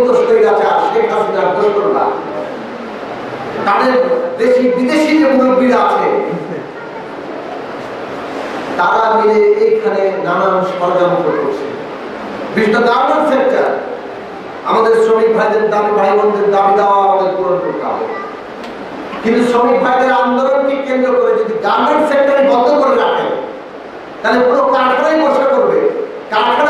পতিত স্বৈরাচার শেখ হাসিনার দোষরা তাদের দেশি বিদেশি যে মুরব্বীরা আছে তারা মিলে এইখানে নানান ষড়যন্ত্র করছে বিশেষ গার্মেন্ট সেক্টর আমাদের শ্রমিক ভাইদের দাবি ভাই বোনদের দাবি দেওয়া আমাদের পূরণ করতে কিন্তু শ্রমিক ভাইদের আন্দোলনকে কেন্দ্র করে যদি গার্মেন্ট সেক্টরে বন্ধ করে রাখেন তাহলে পুরো কারখানাই বসে করবে। কারখানা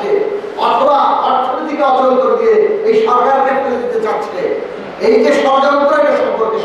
চাচ্ছে অথবা অর্থনীতিকে অচল করে দিয়ে এই সরকারকে তুলে দিতে চাচ্ছে। এই যে ষড়যন্ত্র, এটা সম্পর্কে